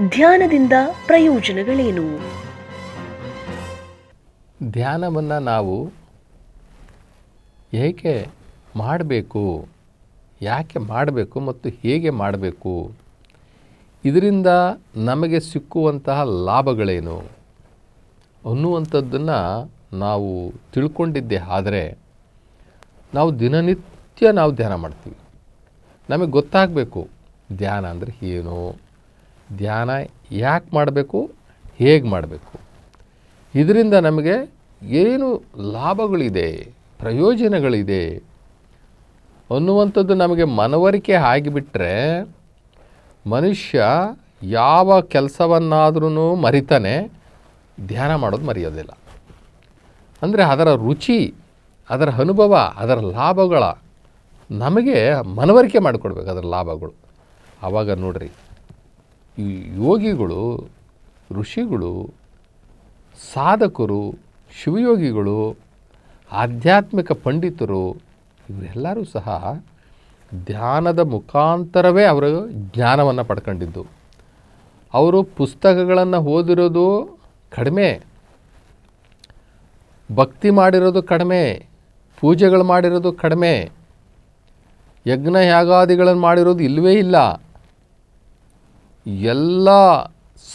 ಧ್ಯಾನದಿಂದ ಪ್ರಯೋಜನಗಳೇನು? ಧ್ಯಾನವನ್ನು ನಾವು ಏಕೆ ಮಾಡಬೇಕು, ಯಾಕೆ ಮಾಡಬೇಕು ಮತ್ತು ಹೇಗೆ ಮಾಡಬೇಕು, ಇದರಿಂದ ನಮಗೆ ಸಿಕ್ಕುವಂತಹ ಲಾಭಗಳೇನು ಅನ್ನುವಂಥದ್ದನ್ನು ನಾವು ತಿಳ್ಕೊಂಡಿದ್ದೆ ಆದರೆ ನಾವು ದಿನನಿತ್ಯ ನಾವು ಧ್ಯಾನ ಮಾಡ್ತೀವಿ. ನಮಗೆ ಗೊತ್ತಾಗಬೇಕು, ಧ್ಯಾನ ಅಂದರೆ ಏನು? ಧ್ಯಾನ ಯಾಕೆ ಮಾಡಬೇಕು? ಹೇಗೆ ಮಾಡಬೇಕು? ಇದರಿಂದ ನಮಗೆ ಏನು ಲಾಭಗಳಿದೆ? ಪ್ರಯೋಜನಗಳಿದೆ? ಅನ್ನುವಂಥದ್ದು ನಮಗೆ ಮನವರಿಕೆ ಆಗಿಬಿಟ್ರೆ ಮನುಷ್ಯ ಯಾವ ಕೆಲಸವನ್ನಾದ್ರೂ ಮರಿತಾನೆ, ಧ್ಯಾನ ಮಾಡೋದು ಮರೆಯೋದಿಲ್ಲ. ಅಂದರೆ ಅದರ ರುಚಿ, ಅದರ ಅನುಭವ, ಅದರ ಲಾಭಗಳ ನಮಗೆ ಮನವರಿಕೆ ಮಾಡಿಕೊಡ್ಬೇಕು ಅದರ ಲಾಭಗಳು. ಆವಾಗ ನೋಡ್ರಿ ಈ ಯೋಗಿಗಳು, ಋಷಿಗಳು, ಸಾಧಕರು, ಶಿವಯೋಗಿಗಳು, ಆಧ್ಯಾತ್ಮಿಕ ಪಂಡಿತರು, ಇವರೆಲ್ಲರೂ ಸಹ ಧ್ಯಾನದ ಮುಖಾಂತರವೇ ಅವರು ಜ್ಞಾನವನ್ನು ಪಡ್ಕೊಂಡಿದ್ದು. ಅವರು ಪುಸ್ತಕಗಳನ್ನು ಓದಿರೋದು ಕಡಿಮೆ, ಭಕ್ತಿ ಮಾಡಿರೋದು ಕಡಿಮೆ, ಪೂಜೆಗಳು ಮಾಡಿರೋದು ಕಡಿಮೆ, ಯಜ್ಞ ಯಾಗಾದಿಗಳನ್ನು ಮಾಡಿರೋದು ಇಲ್ಲವೇ ಇಲ್ಲ. ಎಲ್ಲ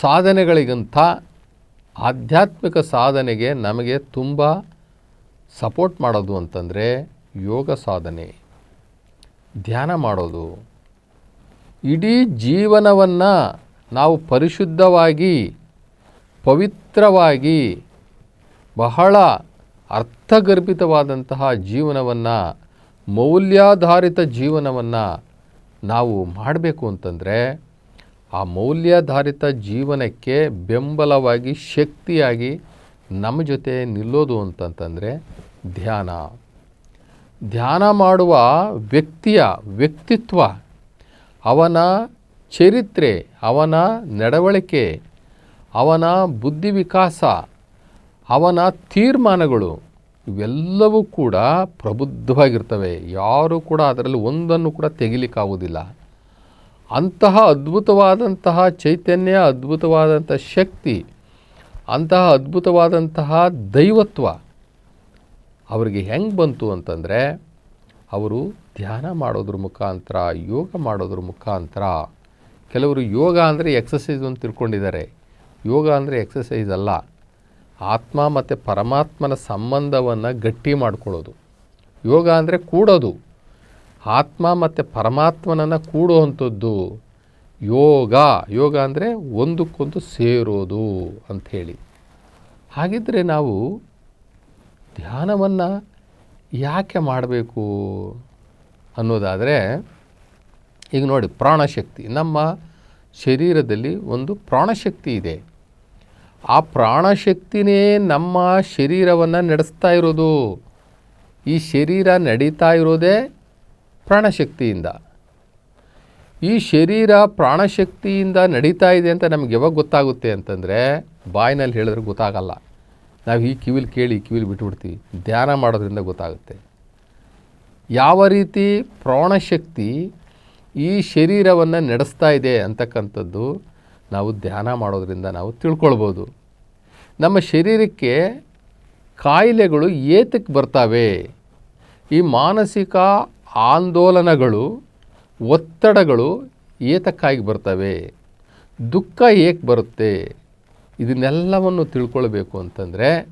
ಸಾಧನೆಗಳಿಗಿಂತ ಆಧ್ಯಾತ್ಮಿಕ ಸಾಧನೆಗೆ ನಮಗೆ ತುಂಬ ಸಪೋರ್ಟ್ ಮಾಡೋದು ಅಂತಂದರೆ ಯೋಗ ಸಾಧನೆ. ಧ್ಯಾನ ಮಾಡೋದು. ಇಡೀ ಜೀವನವನ್ನು ನಾವು ಪರಿಶುದ್ಧವಾಗಿ, ಪವಿತ್ರವಾಗಿ, ಬಹಳ ಅರ್ಥಗರ್ಭಿತವಾದಂತಹ ಜೀವನವನ್ನು, ಮೌಲ್ಯಾಧಾರಿತ ಜೀವನವನ್ನು ನಾವು ಮಾಡಬೇಕು ಅಂತಂದರೆ ಆ ಮೌಲ್ಯಾಧಾರಿತ ಜೀವನಕ್ಕೆ ಬೆಂಬಲವಾಗಿ, ಶಕ್ತಿಯಾಗಿ ನಮ್ಮ ಜೊತೆ ನಿಲ್ಲೋದು ಅಂತಂತಂದರೆ ಧ್ಯಾನ. ಧ್ಯಾನ ಮಾಡುವ ವ್ಯಕ್ತಿಯ ವ್ಯಕ್ತಿತ್ವ, ಅವನ ಚರಿತ್ರೆ, ಅವನ ನಡವಳಿಕೆ, ಅವನ ಬುದ್ಧಿ ವಿಕಾಸ, ಅವನ ತೀರ್ಮಾನಗಳು ಇವೆಲ್ಲವೂ ಕೂಡ ಪ್ರಬುದ್ಧವಾಗಿರ್ತವೆ. ಯಾರೂ ಕೂಡ ಅದರಲ್ಲಿ ಒಂದನ್ನು ಕೂಡ ತೆಗಿಲಿಕ್ಕಾಗೋದಿಲ್ಲ ಅಂತಹ ಅದ್ಭುತವಾದಂತಹ ಚೈತನ್ಯ, ಅದ್ಭುತವಾದಂಥ ಶಕ್ತಿ, ಅಂತಹ ಅದ್ಭುತವಾದಂತಹ ದೈವತ್ವ ಅವರಿಗೆ ಹೆಂಗೆ ಬಂತು ಅಂತಂದರೆ, ಅವರು ಧ್ಯಾನ ಮಾಡೋದ್ರ ಮುಖಾಂತರ, ಯೋಗ ಮಾಡೋದ್ರ ಮುಖಾಂತರ, ಕೆಲವರು ಯೋಗ ಅಂದರೆ ಎಕ್ಸಸೈಸ್ ಅಂತ ತಿಳ್ಕೊಂಡಿದ್ದಾರೆ. ಯೋಗ ಅಂದರೆ ಎಕ್ಸಸೈಸ್ ಅಲ್ಲ. ಆತ್ಮ ಮತ್ತು ಪರಮಾತ್ಮನ ಸಂಬಂಧವನ್ನು ಗಟ್ಟಿ ಮಾಡ್ಕೊಳ್ಳೋದು. ಯೋಗ ಅಂದರೆ ಕೂಡೋದು. ಆತ್ಮ ಮತ್ತು ಪರಮಾತ್ಮನನ್ನು ಕೂಡುವಂಥದ್ದು ಯೋಗ. ಯೋಗ ಅಂದರೆ ಒಂದಕ್ಕೊಂದು ಸೇರೋದು ಅಂಥೇಳಿ. ಹಾಗಿದ್ದರೆ ನಾವು ಧ್ಯಾನವನ್ನು ಯಾಕೆ ಮಾಡಬೇಕು ಅನ್ನೋದಾದರೆ, ಈಗ ನೋಡಿ ಪ್ರಾಣಶಕ್ತಿ. ನಮ್ಮ ಶರೀರದಲ್ಲಿ ಒಂದು ಪ್ರಾಣಶಕ್ತಿ ಇದೆ. ಆ ಪ್ರಾಣಶಕ್ತಿನೇ ನಮ್ಮ ಶರೀರವನ್ನು ನಡೆಸ್ತಾ ಇರೋದು. ಈ ಶರೀರ ನಡೀತಾ ಇರೋದೇ ಪ್ರಾಣಶಕ್ತಿಯಿಂದ. ಈ ಶರೀರ ಪ್ರಾಣಶಕ್ತಿಯಿಂದ ನಡೀತಾ ಇದೆ ಅಂತ ನಮ್ಗೆ ಯಾವಾಗ ಗೊತ್ತಾಗುತ್ತೆ ಅಂತಂದರೆ ಬಾಯಿನಲ್ಲಿ ಹೇಳಿದ್ರೆ ಗೊತ್ತಾಗಲ್ಲ. ನಾವು ಈ ಕಿವಿಲಿ ಕೇಳಿ ಕಿವಿಲಿ ಬಿಟ್ಬಿಡ್ತೀವಿ. ಧ್ಯಾನ ಮಾಡೋದ್ರಿಂದ ಗೊತ್ತಾಗುತ್ತೆ. ಯಾವ ರೀತಿ ಪ್ರಾಣಶಕ್ತಿ ಈ ಶರೀರವನ್ನು ನಡೆಸ್ತಾ ಇದೆ ಅಂತಕ್ಕಂಥದ್ದು ನಾವು ಧ್ಯಾನ ಮಾಡೋದರಿಂದ ನಾವು ತಿಳ್ಕೊಳ್ಬೋದು. ನಮ್ಮ ಶರೀರಕ್ಕೆ ಕಾಯಿಲೆಗಳು ಏತಕ್ಕೆ ಬರ್ತವೆ? ಈ ಮಾನಸಿಕ ಆಂದೋಲನಗಳು, ಒತ್ತಡಗಳು ಏತಕ್ಕಾಗಿ ಬರ್ತವೆ? ದುಃಖ ಏಕೆ ಬರುತ್ತೆ? ಇದನ್ನೆಲ್ಲವನ್ನು ತಿಳ್ಕೊಳ್ಬೇಕು ಅಂತಂದರೆ,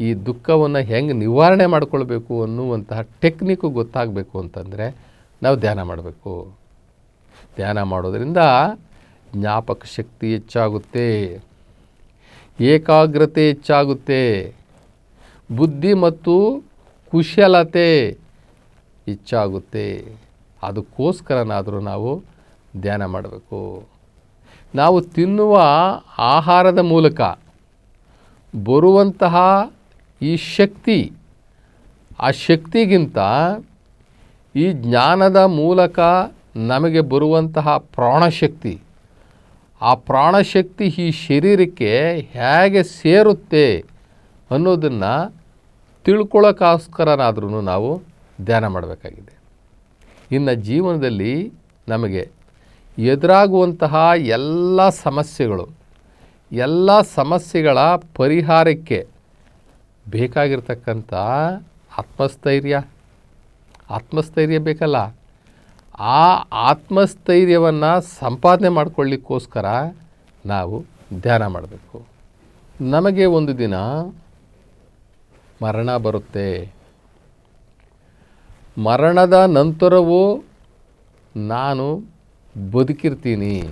ಈ ದುಃಖವನ್ನು ಹೆಂಗೆ ನಿವಾರಣೆ ಮಾಡಿಕೊಳ್ಬೇಕು ಅನ್ನುವಂತಹ ಟೆಕ್ನಿಕ್ಕು ಗೊತ್ತಾಗಬೇಕು ಅಂತಂದರೆ, ನಾವು ಧ್ಯಾನ ಮಾಡಬೇಕು. ಧ್ಯಾನ ಮಾಡೋದರಿಂದ ಜ್ಞಾಪಕ ಶಕ್ತಿ ಹೆಚ್ಚಾಗುತ್ತೆ. ಏಕಾಗ್ರತೆ ಹೆಚ್ಚಾಗುತ್ತೆ. ಬುದ್ಧಿ ಮತ್ತು ಕುಶಲತೆ ಹೆಚ್ಚಾಗುತ್ತೆ. ಅದಕ್ಕೋಸ್ಕರನಾದರೂ ನಾವು ಧ್ಯಾನ ಮಾಡಬೇಕು. ನಾವು ತಿನ್ನುವ ಆಹಾರದ ಮೂಲಕ ಬರುವಂತಹ ಈ ಶಕ್ತಿ, ಆ ಶಕ್ತಿಗಿಂತ ಈ ಜ್ಞಾನದ ಮೂಲಕ ನಮಗೆ ಬರುವಂತಹ ಪ್ರಾಣಶಕ್ತಿ, ಆ ಪ್ರಾಣಶಕ್ತಿ ಈ ಶರೀರಕ್ಕೆ ಹೇಗೆ ಸೇರುತ್ತೆ ಅನ್ನೋದನ್ನು ತಿಳ್ಕೊಳ್ಳೋಕ್ಕೋಸ್ಕರನಾದ್ರೂ ನಾವು ಧ್ಯಾನ ಮಾಡಬೇಕಾಗಿದೆ. ಇನ್ನು ಜೀವನದಲ್ಲಿ ನಮಗೆ ಎದುರಾಗುವಂತಹ ಎಲ್ಲ ಸಮಸ್ಯೆಗಳು, ಎಲ್ಲ ಸಮಸ್ಯೆಗಳ ಪರಿಹಾರಕ್ಕೆ ಬೇಕಾಗಿರ್ತಕ್ಕಂಥ ಆತ್ಮಸ್ಥೈರ್ಯ. ಆತ್ಮಸ್ಥೈರ್ಯ ಬೇಕಲ್ಲ. ಆ ಆತ್ಮಸ್ಥೈರ್ಯವನ್ನು ಸಂಪಾದನೆ ಮಾಡಿಕೊಳ್ಳಿಕ್ಕೋಸ್ಕರ ನಾವು ಧ್ಯಾನ ಮಾಡಬೇಕು. ನಮಗೆ ಒಂದು ದಿನ ಮರಣ ಬರುತ್ತೆ. ಮರಣದ ನಂತರವೂ ನಾನು ಬದುಕಿರ್ತೀನಿ.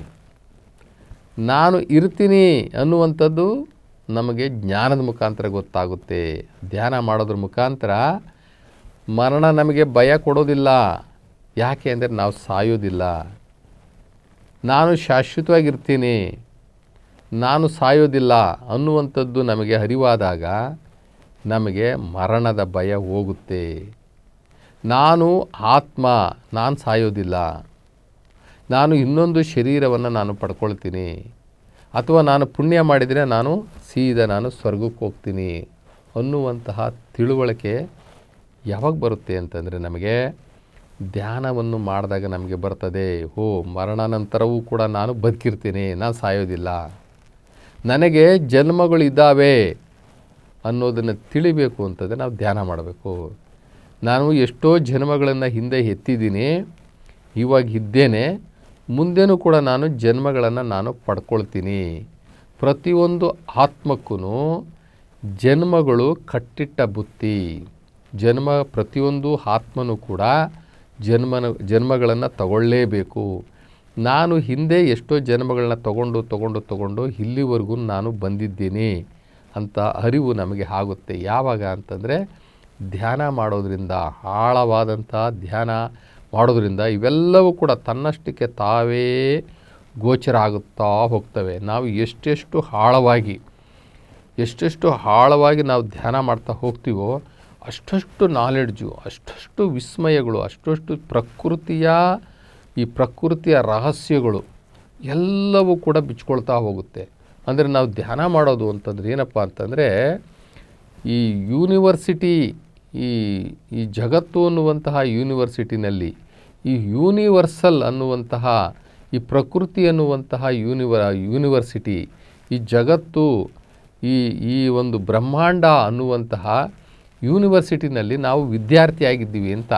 ನಾನು ಇರ್ತೀನಿ ಅನ್ನುವಂಥದ್ದು ನಮಗೆ ಜ್ಞಾನದ ಮುಖಾಂತರ ಗೊತ್ತಾಗುತ್ತೆ. ಧ್ಯಾನ ಮಾಡೋದ್ರ ಮುಖಾಂತರ ಮರಣ ನಮಗೆ ಭಯ ಕೊಡೋದಿಲ್ಲ. ಯಾಕೆ ಅಂದರೆ ನಾವು ಸಾಯೋದಿಲ್ಲ. ನಾನು ಶಾಶ್ವತವಾಗಿರ್ತೀನಿ. ನಾನು ಸಾಯೋದಿಲ್ಲ ಅನ್ನುವಂಥದ್ದು ನಮಗೆ ಅರಿವಾದಾಗ ನಮಗೆ ಮರಣದ ಭಯ ಹೋಗುತ್ತೆ. ನಾನು ಆತ್ಮ, ನಾನು ಸಾಯೋದಿಲ್ಲ. ನಾನು ಇನ್ನೊಂದು ಶರೀರವನ್ನು ನಾನು ಪಡ್ಕೊಳ್ತೀನಿ. ಅಥವಾ ನಾನು ಪುಣ್ಯ ಮಾಡಿದರೆ ನಾನು ಸೀದಾ ನಾನು ಸ್ವರ್ಗಕ್ಕೆ ಹೋಗ್ತೀನಿ ಅನ್ನುವಂತಹ ತಿಳುವಳಿಕೆ ಯಾವಾಗ ಬರುತ್ತೆ ಅಂತಂದರೆ ನಮಗೆ ಧ್ಯಾನವನ್ನು ಮಾಡಿದಾಗ ನಮಗೆ ಬರ್ತದೆ. ಓ ಮರಣಾನಂತರವೂ ಕೂಡ ನಾನು ಬದುಕಿರ್ತೀನಿ, ನಾನು ಸಾಯೋದಿಲ್ಲ. ನನಗೆ ಜನ್ಮಗಳಿದ್ದಾವೆ ಅನ್ನೋದನ್ನು ತಿಳಿಬೇಕು ಅಂತಂದರೆ ನಾವು ಧ್ಯಾನ ಮಾಡಬೇಕು. ನಾನು ಎಷ್ಟೋ ಜನ್ಮಗಳನ್ನು ಹಿಂದೆ ಎತ್ತಿದ್ದೀನಿ, ಇವಾಗ ಇದ್ದೇನೆ, ಮುಂದೆನೂ ಕೂಡ ನಾನು ಜನ್ಮಗಳನ್ನು ನಾನು ಪಡ್ಕೊಳ್ತೀನಿ. ಪ್ರತಿಯೊಂದು ಆತ್ಮಕ್ಕೂ ಜನ್ಮಗಳು ಕಟ್ಟಿಟ್ಟ ಬುತ್ತಿ. ಜನ್ಮ ಪ್ರತಿಯೊಂದು ಆತ್ಮನೂ ಕೂಡ ಜನ್ಮನ, ಜನ್ಮಗಳನ್ನು ತಗೊಳ್ಳೇಬೇಕು. ನಾನು ಹಿಂದೆ ಎಷ್ಟೋ ಜನ್ಮಗಳನ್ನ ತಗೊಂಡು ತಗೊಂಡು ತಗೊಂಡು ಇಲ್ಲಿವರೆಗೂ ನಾನು ಬಂದಿದ್ದೀನಿ ಅಂತ ಅರಿವು ನಮಗೆ ಆಗುತ್ತೆ. ಯಾವಾಗ ಅಂತಂದರೆ ಧ್ಯಾನ ಮಾಡೋದರಿಂದ, ಆಳವಾದಂಥ ಧ್ಯಾನ ಮಾಡೋದರಿಂದ ಇವೆಲ್ಲವೂ ಕೂಡ ತನ್ನಷ್ಟಕ್ಕೆ ತಾವೇ ಗೋಚರ ಆಗುತ್ತಾ ಹೋಗ್ತವೆ. ನಾವು ಎಷ್ಟೆಷ್ಟು ಆಳವಾಗಿ ಎಷ್ಟೆಷ್ಟು ಆಳವಾಗಿ ನಾವು ಧ್ಯಾನ ಮಾಡ್ತಾ ಹೋಗ್ತೀವೋ ಅಷ್ಟಷ್ಟು ನಾಲೆಡ್ಜು ಅಷ್ಟಷ್ಟು ವಿಸ್ಮಯಗಳು, ಅಷ್ಟಷ್ಟು ಪ್ರಕೃತಿಯ, ಈ ಪ್ರಕೃತಿಯ ರಹಸ್ಯಗಳು ಎಲ್ಲವೂ ಕೂಡ ಬಿಚ್ಕೊಳ್ತಾ ಹೋಗುತ್ತೆ. ಅಂದರೆ ನಾವು ಧ್ಯಾನ ಮಾಡೋದು ಅಂತಂದ್ರೆ ಏನಪ್ಪ ಅಂತಂದರೆ ಈ ಯೂನಿವರ್ಸಿಟಿ ಈ ಈ ಜಗತ್ತು ಅನ್ನುವಂತಹ ಯೂನಿವರ್ಸಿಟಿನಲ್ಲಿ, ಈ ಯೂನಿವರ್ಸಲ್ ಅನ್ನುವಂತಹ, ಈ ಪ್ರಕೃತಿ ಅನ್ನುವಂತಹ ಯೂನಿವ ಯೂನಿವರ್ಸಿಟಿ, ಈ ಜಗತ್ತು, ಈ ಈ ಒಂದು ಬ್ರಹ್ಮಾಂಡ ಅನ್ನುವಂತಹ ಯೂನಿವರ್ಸಿಟಿನಲ್ಲಿ ನಾವು ವಿದ್ಯಾರ್ಥಿಯಾಗಿದ್ದೀವಿ ಅಂತ.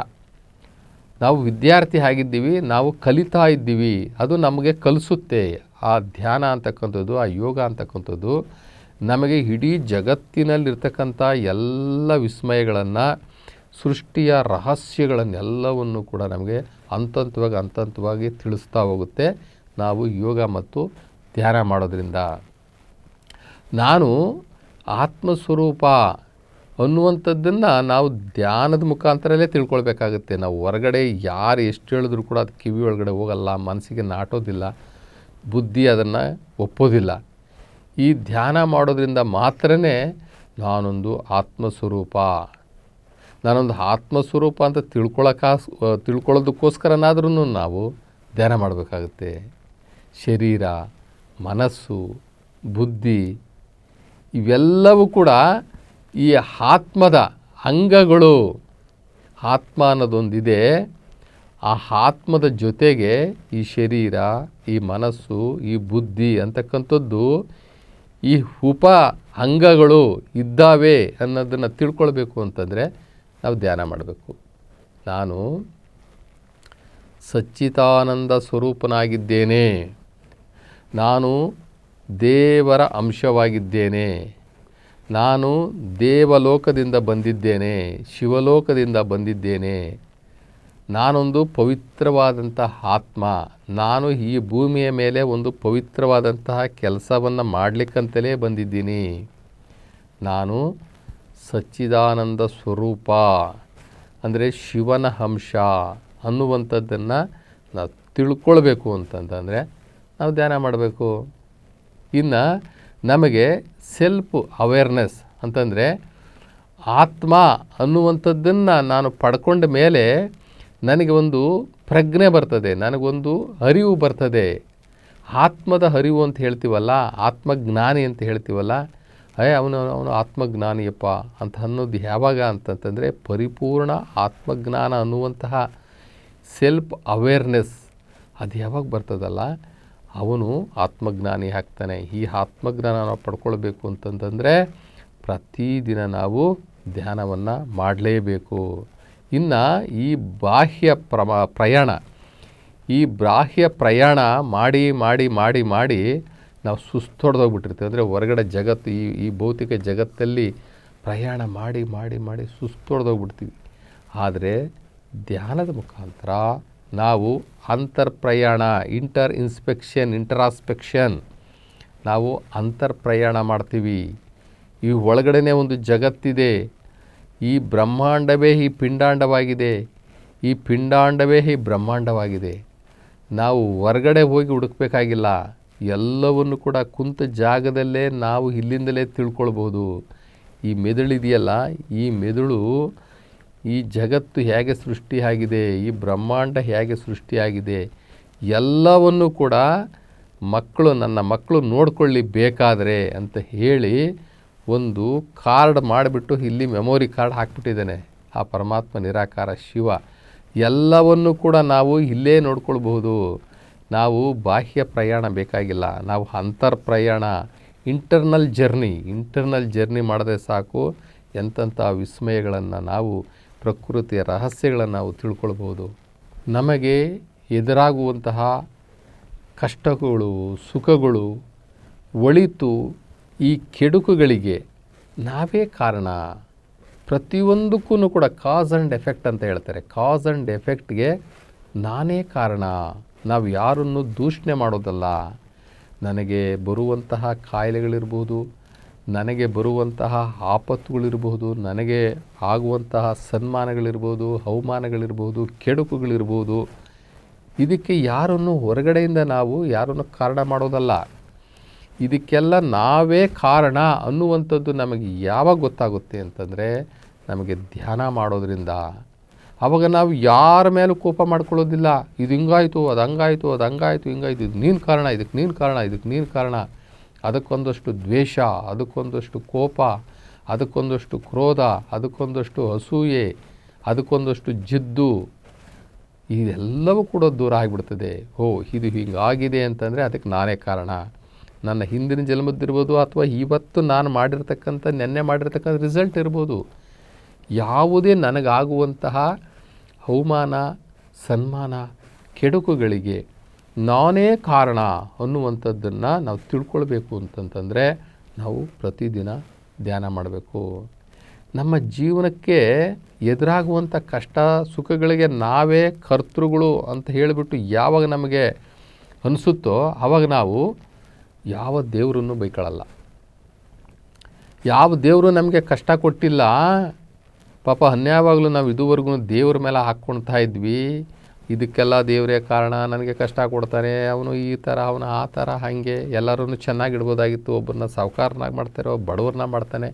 ನಾವು ವಿದ್ಯಾರ್ಥಿ ಆಗಿದ್ದೀವಿ, ನಾವು ಕಲಿತಾ ಇದ್ದೀವಿ. ಅದು ನಮಗೆ ಕಲಿಸುತ್ತೆ. ಆ ಧ್ಯಾನ ಅಂತಕ್ಕಂಥದ್ದು, ಆ ಯೋಗ ಅಂತಕ್ಕಂಥದ್ದು. ನಮಗೆ ಇಡೀ ಜಗತ್ತಿನಲ್ಲಿರ್ತಕ್ಕಂಥ ಎಲ್ಲ ವಿಸ್ಮಯಗಳನ್ನು, ಸೃಷ್ಟಿಯ ರಹಸ್ಯಗಳನ್ನೆಲ್ಲವನ್ನು ಕೂಡ ನಮಗೆ ಹಂತಂತವಾಗಿ ಹಂತಂತವಾಗಿ ತಿಳಿಸ್ತಾ ಹೋಗುತ್ತೆ. ನಾವು ಯೋಗ ಮತ್ತು ಧ್ಯಾನ ಮಾಡೋದ್ರಿಂದ. ನಾನು ಆತ್ಮಸ್ವರೂಪ ಅನ್ನುವಂಥದ್ದನ್ನು ನಾವು ಧ್ಯಾನದ ಮುಖಾಂತರಲ್ಲೇ ತಿಳ್ಕೊಳ್ಬೇಕಾಗುತ್ತೆ. ನಾವು ಹೊರಗಡೆ ಯಾರು ಎಷ್ಟು ಹೇಳಿದ್ರು ಕೂಡ ಅದು ಕಿವಿ ಒಳಗಡೆ ಹೋಗಲ್ಲ, ಮನಸ್ಸಿಗೆ ನಾಟೋದಿಲ್ಲ, ಬುದ್ಧಿ ಅದನ್ನು ಒಪ್ಪೋದಿಲ್ಲ. ಈ ಧ್ಯಾನ ಮಾಡೋದ್ರಿಂದ ಮಾತ್ರನೇ ನಾನೊಂದು ಆತ್ಮಸ್ವರೂಪ. ನಾನೊಂದು ಆತ್ಮಸ್ವರೂಪ ಅಂತ ತಿಳ್ಕೊಳಕ ತಿಳ್ಕೊಳ್ಳೋದಕ್ಕೋಸ್ಕರನಾದ್ರೂ ನಾವು ಧ್ಯಾನ ಮಾಡಬೇಕಾಗುತ್ತೆ. ಶರೀರ, ಮನಸ್ಸು, ಬುದ್ಧಿ ಇವೆಲ್ಲವೂ ಕೂಡ ಈ ಆತ್ಮದ ಅಂಗಗಳು. ಆತ್ಮ ಅನ್ನೋದೊಂದಿದೆ. ಆ ಆತ್ಮದ ಜೊತೆಗೆ ಈ ಶರೀರ, ಈ ಮನಸ್ಸು, ಈ ಬುದ್ಧಿ ಅಂತಕ್ಕಂಥದ್ದು ಈ ಉಪ ಅಂಗಗಳು ಇದ್ದಾವೆ ಅನ್ನೋದನ್ನು ತಿಳ್ಕೊಳ್ಬೇಕು ಅಂತಂದರೆ ನಾವು ಧ್ಯಾನ ಮಾಡಬೇಕು. ನಾನು ಸಚ್ಚಿತಾನಂದ ಸ್ವರೂಪನಾಗಿದ್ದೇನೆ. ನಾನು ದೇವರ ಅಂಶವಾಗಿದ್ದೇನೆ. ನಾನು ದೇವಲೋಕದಿಂದ ಬಂದಿದ್ದೇನೆ, ಶಿವಲೋಕದಿಂದ ಬಂದಿದ್ದೇನೆ. ನಾನೊಂದು ಪವಿತ್ರವಾದಂತಹ ಆತ್ಮ, ನಾನು ಈ ಭೂಮಿಯ ಮೇಲೆ ಒಂದು ಪವಿತ್ರವಾದಂತಹ ಕೆಲಸವನ್ನು ಮಾಡಲಿಕ್ಕಂತಲೇ ಬಂದಿದ್ದೀನಿ. ನಾನು ಸಚ್ಚಿದಾನಂದ ಸ್ವರೂಪ, ಅಂದರೆ ಶಿವನ ಅಂಶ ಅನ್ನುವಂಥದ್ದನ್ನು ನಾವು ತಿಳ್ಕೊಳ್ಬೇಕು ಅಂತಂತಂದರೆ ನಾವು ಧ್ಯಾನ ಮಾಡಬೇಕು. ಇನ್ನು ನಮಗೆ ಸೆಲ್ಫ್ ಅವೇರ್ನೆಸ್ ಅಂತಂದರೆ ಆತ್ಮ ಅನ್ನುವಂಥದ್ದನ್ನು ನಾನು ಪಡ್ಕೊಂಡ ಮೇಲೆ ನನಗೆ ಒಂದು ಪ್ರಜ್ಞೆ ಬರ್ತದೆ, ನನಗೊಂದು ಅರಿವು ಬರ್ತದೆ. ಆತ್ಮದ ಅರಿವು ಅಂತ ಹೇಳ್ತೀವಲ್ಲ, ಆತ್ಮಜ್ಞಾನಿ ಅಂತ ಹೇಳ್ತೀವಲ್ಲ ಅಯ್ಯ ಅವನು ಅವನು ಆತ್ಮಜ್ಞಾನಿಯಪ್ಪ ಅಂತ ಅನ್ನೋದು ಯಾವಾಗ ಅಂತಂತಂದರೆ ಪರಿಪೂರ್ಣ ಆತ್ಮಜ್ಞಾನ ಅನ್ನುವಂತಹ ಸೆಲ್ಫ್ ಅವೇರ್ನೆಸ್ ಅದು ಯಾವಾಗ ಬರ್ತದಲ್ಲ, ಅವನು ಆತ್ಮಜ್ಞಾನಿ ಹಾಕ್ತಾನೆ ಈ ಆತ್ಮಜ್ಞಾನ ನಾವು ಪಡ್ಕೊಳ್ಬೇಕು ಅಂತಂತಂದರೆ ಪ್ರತಿದಿನ ನಾವು ಧ್ಯಾನವನ್ನು ಮಾಡಲೇಬೇಕು. ಇನ್ನು ಈ ಬಾಹ್ಯ ಪ್ರಮ, ಪ್ರಯಾಣ, ಈ ಬಾಹ್ಯ ಪ್ರಯಾಣ ಮಾಡಿ ಮಾಡಿ ಮಾಡಿ ಮಾಡಿ ನಾವು ಸುಸ್ತೊಡೆದೋಗ್ಬಿಟ್ಟಿರ್ತೀವಿ. ಅಂದರೆ ಹೊರಗಡೆ ಜಗತ್ತು, ಈ ಈ ಭೌತಿಕ ಜಗತ್ತಲ್ಲಿ ಪ್ರಯಾಣ ಮಾಡಿ ಮಾಡಿ ಮಾಡಿ ಸುಸ್ತು ಹೊಡೆದೋಗ್ಬಿಡ್ತೀವಿ ಆದರೆ ಧ್ಯಾನದ ಮುಖಾಂತರ ನಾವು ಅಂತರ್ ಪ್ರಯಾಣ ಇಂಟರ್ ಇನ್ಸ್ಪೆಕ್ಷನ್ ಇಂಟರಾಸ್ಪೆಕ್ಷನ್ ನಾವು ಅಂತರ್ ಪ್ರಯಾಣ ಮಾಡ್ತೀವಿ. ಈ ಒಳಗಡೆನೇ ಒಂದು ಜಗತ್ತಿದೆ. ಈ ಬ್ರಹ್ಮಾಂಡವೇ ಈ ಪಿಂಡಾಂಡವಾಗಿದೆ. ಈ ಪಿಂಡಾಂಡವೇ ಈ ಬ್ರಹ್ಮಾಂಡವಾಗಿದೆ. ನಾವು ಹೊರಗಡೆ ಹೋಗಿ ಹುಡುಕಬೇಕಾಗಿಲ್ಲ. ಎಲ್ಲವನ್ನು ಕೂಡ ಕುಂತ ಜಾಗದಲ್ಲೇ ನಾವು ಇಲ್ಲಿಂದಲೇ ತಿಳ್ಕೊಳ್ಬೋದು ಈ ಮೆದುಳಿದೆಯಲ್ಲ ಈ ಮೆದುಳು ಈ ಜಗತ್ತು ಹೇಗೆ ಸೃಷ್ಟಿಯಾಗಿದೆ, ಈ ಬ್ರಹ್ಮಾಂಡ ಹೇಗೆ ಸೃಷ್ಟಿಯಾಗಿದೆ, ಎಲ್ಲವನ್ನು ಕೂಡ ಮಕ್ಕಳು ನನ್ನ ಮಕ್ಕಳು ನೋಡಿಕೊಳ್ಳಿ ಬೇಕಾದರೆ ಅಂತ ಹೇಳಿ ಒಂದು ಕಾರ್ಡ್ ಮಾಡಿಬಿಟ್ಟು ಇಲ್ಲಿ ಮೆಮೊರಿ ಕಾರ್ಡ್ ಹಾಕ್ಬಿಟ್ಟಿದ್ದಾನೆ. ಆ ಪರಮಾತ್ಮ ನಿರಾಕಾರ ಶಿವ. ಎಲ್ಲವನ್ನು ಕೂಡ ನಾವು ಇಲ್ಲೇ ನೋಡ್ಕೊಳ್ಬಹುದು. ನಾವು ಬಾಹ್ಯ ಪ್ರಯಾಣ ಬೇಕಾಗಿಲ್ಲ. ನಾವು ಅಂತರ್ ಪ್ರಯಾಣ ಇಂಟರ್ನಲ್ ಜರ್ನಿ ಇಂಟರ್ನಲ್ ಜರ್ನಿ ಮಾಡಿದ್ರೆ ಸಾಕು. ಎಂಥ ವಿಸ್ಮಯಗಳನ್ನು ನಾವು, ಪ್ರಕೃತಿಯ ರಹಸ್ಯಗಳನ್ನು ನಾವು ತಿಳ್ಕೊಳ್ಬೋದು ನಮಗೆ ಎದುರಾಗುವಂತಹ ಕಷ್ಟಗಳು, ಸುಖಗಳು, ಒಳಿತು ಈ ಕೆಡುಕುಗಳಿಗೆ ನಾವೇ ಕಾರಣ. ಪ್ರತಿಯೊಂದಕ್ಕೂ ಕೂಡ ಕಾಸ್ ಆ್ಯಂಡ್ ಎಫೆಕ್ಟ್ ಅಂತ ಹೇಳ್ತಾರೆ. ಕಾಸ್ ಆ್ಯಂಡ್ ಎಫೆಕ್ಟ್ಗೆ ನಾನೇ ಕಾರಣ. ನಾವು ಯಾರನ್ನು ದೂಷಣೆ ಮಾಡೋದಲ್ಲ. ನನಗೆ ಬರುವಂತಹ ಕಾಯಿಲೆಗಳಿರ್ಬೋದು, ನನಗೆ ಬರುವಂತಹ ಆಪತ್ತುಗಳಿರ್ಬೋದು, ನನಗೆ ಆಗುವಂತಹ ಸನ್ಮಾನಗಳಿರ್ಬೋದು, ಅವಮಾನಗಳಿರ್ಬೋದು, ಕೆಡುಕುಗಳಿರ್ಬೋದು, ಇದಕ್ಕೆ ಯಾರನ್ನು ಹೊರಗಡೆಯಿಂದ ನಾವು ಯಾರನ್ನು ಕಾರಣ ಮಾಡೋದಲ್ಲ. ಇದಕ್ಕೆಲ್ಲ ನಾವೇ ಕಾರಣ ಅನ್ನುವಂಥದ್ದು ನಮಗೆ ಯಾವಾಗ ಗೊತ್ತಾಗುತ್ತೆ ಅಂತಂದರೆ ನಮಗೆ ಧ್ಯಾನ ಮಾಡೋದ್ರಿಂದ. ಆವಾಗ ನಾವು ಯಾರ ಮೇಲೂ ಕೋಪ ಮಾಡ್ಕೊಳ್ಳೋದಿಲ್ಲ. ಇದು ಹಿಂಗಾಯಿತು, ಅದು ಹಂಗಾಯಿತು ಅದು ಹಂಗಾಯಿತು, ಹಿಂಗಾಯಿತು. ಇದು ನೀನು ಕಾರಣ, ಇದಕ್ಕೆ ನೀನು ಕಾರಣ, ಇದಕ್ಕೆ ನೀನು ಕಾರಣ. ಅದಕ್ಕೊಂದಷ್ಟು ದ್ವೇಷ, ಅದಕ್ಕೊಂದಷ್ಟು ಕೋಪ, ಅದಕ್ಕೊಂದಷ್ಟು ಕ್ರೋಧ, ಅದಕ್ಕೊಂದಷ್ಟು ಅಸೂಯೆ, ಅದಕ್ಕೊಂದಷ್ಟು ಜಿದ್ದು. ಇದೆಲ್ಲವೂ ಕೂಡ ದೂರ ಆಗಿಬಿಡ್ತದೆ. ಓ, ಇದು ಹಿಂಗಾಗಿದೆ ಅಂತಂದರೆ ಅದಕ್ಕೆ ನಾನೇ ಕಾರಣ. ನನ್ನ ಹಿಂದಿನ ಜನ್ಮದ್ದಿರ್ಬೋದು ಅಥವಾ ಇವತ್ತು ನಾನು ಮಾಡಿರ್ತಕ್ಕಂಥ, ನೆನ್ನೆ ಮಾಡಿರ್ತಕ್ಕಂಥ ರಿಸಲ್ಟ್ ಇರ್ಬೋದು. ಯಾವುದೇ ನನಗಾಗುವಂತಹ ಅವಮಾನ, ಸನ್ಮಾನ, ಕೆಡುಕುಗಳಿಗೆ ನಾನೇ ಕಾರಣ ಅನ್ನುವಂಥದ್ದನ್ನು ನಾವು ತಿಳ್ಕೊಳ್ಬೇಕು ಅಂತಂತಂದರೆ ನಾವು ಪ್ರತಿದಿನ ಧ್ಯಾನ ಮಾಡಬೇಕು. ನಮ್ಮ ಜೀವನಕ್ಕೆ ಎದುರಾಗುವಂಥ ಕಷ್ಟ, ಸುಖಗಳಿಗೆ ನಾವೇ ಕರ್ತೃಗಳು ಅಂತ ಹೇಳಿಬಿಟ್ಟು ಯಾವಾಗ ನಮಗೆ ಅನಿಸುತ್ತೋ ಆವಾಗ ನಾವು ಯಾವ ದೇವರನ್ನು ಬೈಕೊಳ್ಳಲ್ಲ. ಯಾವ ದೇವರು ನಮಗೆ ಕಷ್ಟ ಕೊಟ್ಟಿಲ್ಲ, ಪಾಪ ಅನ್ಯಾವಾಗಲೂ ನಾವು ಇದುವರೆಗೂ ದೇವ್ರ ಮೇಲೆ ಹಾಕ್ಕೊಳ್ತಾ ಇದ್ವಿ. ಇದಕ್ಕೆಲ್ಲ ದೇವರೇ ಕಾರಣ, ನನಗೆ ಕಷ್ಟ ಕೊಡ್ತಾನೆ ಅವನು ಈ ಥರ, ಅವನು ಆ ಥರ, ಹಾಗೆ ಎಲ್ಲರೂ ಚೆನ್ನಾಗಿಡ್ಬೋದಾಗಿತ್ತು. ಒಬ್ಬರನ್ನ ಸಾವುಕಾರನಾಗಿ ಮಾಡ್ತಾರೆ, ಒಬ್ಬ ಬಡವ್ರನ್ನ ಮಾಡ್ತಾನೆ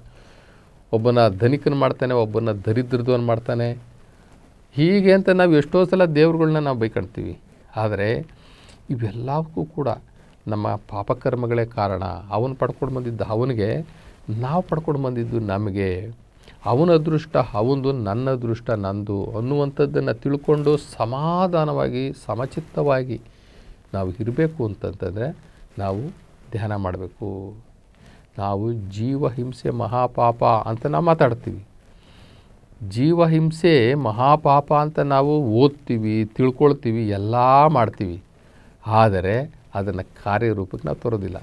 ಒಬ್ಬನ ಧನಿಕನ ಮಾಡ್ತಾನೆ ಒಬ್ಬನ ದರಿದ್ರದವನ್ನ ಮಾಡ್ತಾನೆ. ಹೀಗೆ ಅಂತ ನಾವು ಎಷ್ಟೋ ಸಲ ದೇವ್ರುಗಳ್ನ ನಾವು ಬೈಕೊಳ್ತೀವಿ ಆದರೆ ಇವೆಲ್ಲವಕ್ಕೂ ಕೂಡ ನಮ್ಮ ಪಾಪಕರ್ಮಗಳೇ ಕಾರಣ. ಅವನು ಪಡ್ಕೊಂಡು ಬಂದಿದ್ದ ಅವನಿಗೆ, ನಾವು ಪಡ್ಕೊಂಡು ಬಂದಿದ್ದು ನಮಗೆ. ಅವನ ಅದೃಷ್ಟ ಅವಂದು ನನ್ನ ಅದೃಷ್ಟ, ನಂದು ಅನ್ನುವಂಥದ್ದನ್ನು ತಿಳ್ಕೊಂಡು ಸಮಾಧಾನವಾಗಿ, ಸಮಚಿತ್ತವಾಗಿ ನಾವು ಇರಬೇಕು ಅಂತಂತಂದರೆ ನಾವು ಧ್ಯಾನ ಮಾಡಬೇಕು. ನಾವು ಜೀವಹಿಂಸೆ ಮಹಾಪಾಪ ಅಂತ ನಾವು ಮಾತಾಡ್ತೀವಿ. ಜೀವಹಿಂಸೆ ಮಹಾಪಾಪ ಅಂತ ನಾವು ಓದ್ತೀವಿ, ತಿಳ್ಕೊಳ್ತೀವಿ, ಎಲ್ಲ ಮಾಡ್ತೀವಿ. ಆದರೆ ಅದನ್ನು ಕಾರ್ಯರೂಪಕ್ಕೆ ನಾವು ತರೋದಿಲ್ಲ.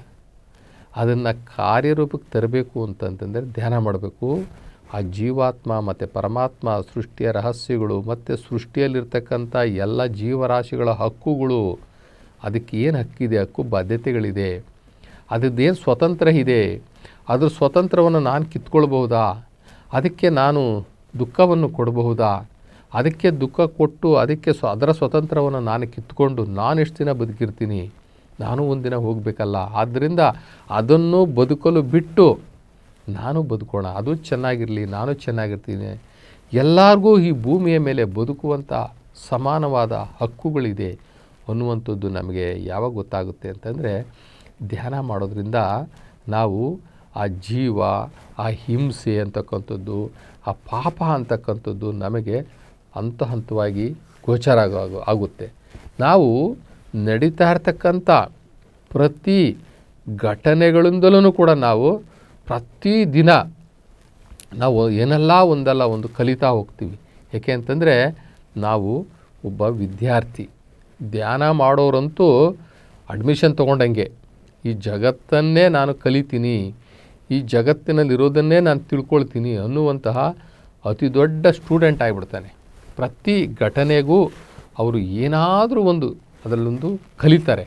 ಅದನ್ನು ಕಾರ್ಯರೂಪಕ್ಕೆ ತರಬೇಕು ಅಂತಂತಂದರೆ ಧ್ಯಾನ ಮಾಡಬೇಕು. ಆ ಜೀವಾತ್ಮ ಮತ್ತು ಪರಮಾತ್ಮ ಸೃಷ್ಟಿಯ ರಹಸ್ಯಗಳು ಮತ್ತು ಸೃಷ್ಟಿಯಲ್ಲಿರ್ತಕ್ಕಂಥ ಎಲ್ಲ ಜೀವರಾಶಿಗಳ ಹಕ್ಕುಗಳು, ಅದಕ್ಕೆ ಏನು ಹಕ್ಕಿದೆ, ಹಕ್ಕು ಬಾಧ್ಯತೆಗಳಿದೆ, ಅದರದ್ದೇನು ಸ್ವತಂತ್ರ ಇದೆ, ಅದ್ರ ಸ್ವತಂತ್ರವನ್ನು ನಾನು ಕಿತ್ಕೊಳ್ಬಹುದಾ, ಅದಕ್ಕೆ ನಾನು ದುಃಖವನ್ನು ಕೊಡಬಹುದಾ, ಅದಕ್ಕೆ ದುಃಖ ಕೊಟ್ಟು ಅದಕ್ಕೆ ಸ್ವ ಅದರ ಸ್ವತಂತ್ರವನ್ನು ನಾನು ಕಿತ್ಕೊಂಡು ನಾನು ಎಷ್ಟು ದಿನ ಬದುಕಿರ್ತೀನಿ ನಾನು ಒಂದಿನ ಹೋಗಬೇಕಲ್ಲ ಆದ್ದರಿಂದ ಅದನ್ನು ಬದುಕಲು ಬಿಟ್ಟು ನಾನು ಬದುಕೋಣ, ಅದು ಚೆನ್ನಾಗಿರಲಿ, ನಾನು ಚೆನ್ನಾಗಿರ್ತೀನಿ. ಎಲ್ಲರಿಗೂ ಈ ಭೂಮಿಯ ಮೇಲೆ ಬದುಕುವಂಥ ಸಮಾನವಾದ ಹಕ್ಕುಗಳಿದೆ ಅನ್ನುವಂಥದ್ದು ನಮಗೆ ಯಾವಾಗ ಗೊತ್ತಾಗುತ್ತೆ ಅಂತಂದರೆ, ಧ್ಯಾನ ಮಾಡೋದ್ರಿಂದ ನಾವು ಆ ಜೀವ, ಆ ಹಿಂಸೆ ಅಂತಕ್ಕಂಥದ್ದು, ಆ ಪಾಪ ಅಂತಕ್ಕಂಥದ್ದು ನಮಗೆ ಹಂತ ಹಂತವಾಗಿ ಗೋಚರ ಆಗೋ, ಆಗುತ್ತೆ. ನಾವು ನಡೀತಾ ಇರ್ತಕ್ಕಂಥ ಪ್ರತಿ ಘಟನೆಗಳಿಂದಲೂ ಕೂಡ ನಾವು ಪ್ರತಿದಿನ ನಾವು ಏನೆಲ್ಲ ಒಂದಲ್ಲ ಒಂದು ಕಲಿತಾ ಹೋಗ್ತೀವಿ. ಏಕೆ ಅಂತಂದರೆ ನಾವು ಒಬ್ಬ ವಿದ್ಯಾರ್ಥಿ, ಧ್ಯಾನ ಮಾಡೋರಂತೂ ಅಡ್ಮಿಷನ್ ತೊಗೊಂಡಂಗೆ. ಈ ಜಗತ್ತನ್ನೇ ನಾನು ಕಲಿತೀನಿ, ಈ ಜಗತ್ತಿನಲ್ಲಿರೋದನ್ನೇ ನಾನು ತಿಳ್ಕೊಳ್ತೀನಿ ಅನ್ನುವಂತಹ ಅತಿ ದೊಡ್ಡ ಸ್ಟೂಡೆಂಟ್ ಆಗಿಬಿಡ್ತಾನೆ. ಪ್ರತಿ ಘಟನೆಗೂ ಅವರು ಏನಾದರೂ ಒಂದು ಅದರಲ್ಲೊಂದು ಕಲಿತಾರೆ,